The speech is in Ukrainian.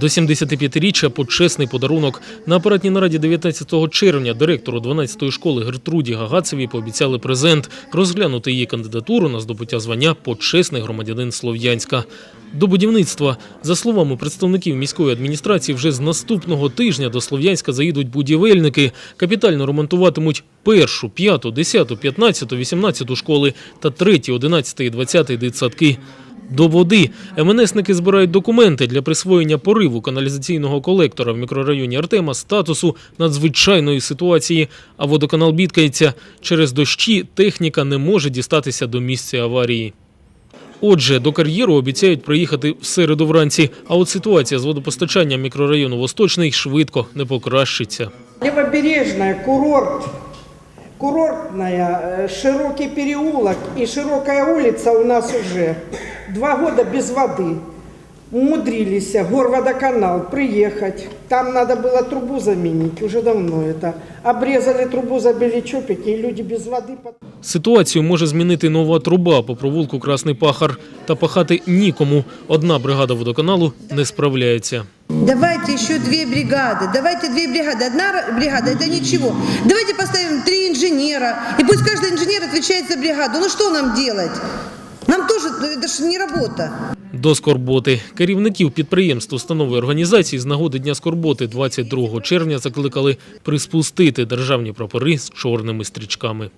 До 75-річчя почесний подарунок. На апаратній нараді 19 червня директору 12-ї школи Гертруді Гагацевій пообіцяли презент – розглянути її кандидатуру на здобуття звання «Почесний громадянин Слов'янська». До будівництва. За словами представників міської адміністрації, вже з наступного тижня до Слов'янська заїдуть будівельники. Капітально ремонтуватимуть першу, п'яту, десяту, п'ятнадцяту, вісімнадцяту школи та третій, одинадцятий і двадцятий дитсадки. До води МНСники збирають документи для присвоєння пориву каналізаційного колектора в мікрорайоні Артема статусу надзвичайної ситуації. А водоканал бідкається. Через дощі техніка не може дістатися до місця аварії. Отже, до кар'єру обіцяють приїхати в середу вранці. А от ситуація з водопостачанням мікрорайону Восточний швидко не покращиться. Левобережная, курорт, курортная, э, широкий переулок и широкая улица у нас уже два года без воды. Умудрились, горводоканал, приехать. Там надо было трубу заменить, уже давно это. Обрезали трубу, забили чопики, и люди без воды. под- Ситуацію може змінити нова труба по провулку Красний Пахар. Та пахати нікому. Одна бригада водоканалу не справляється. Давайте еще две бригады, давайте две бригады. Одна р- бригада это ничего. Давайте поставим три инженера, и пусть каждый инженер отвечает за бригаду. Ну что нам делать? Нам тоже, ну, это же не работа. До скорботи керівників підприємств, установ і організацій з нагоди Дня скорботи 22 червня закликали приспустити державні прапори з чорними стрічками.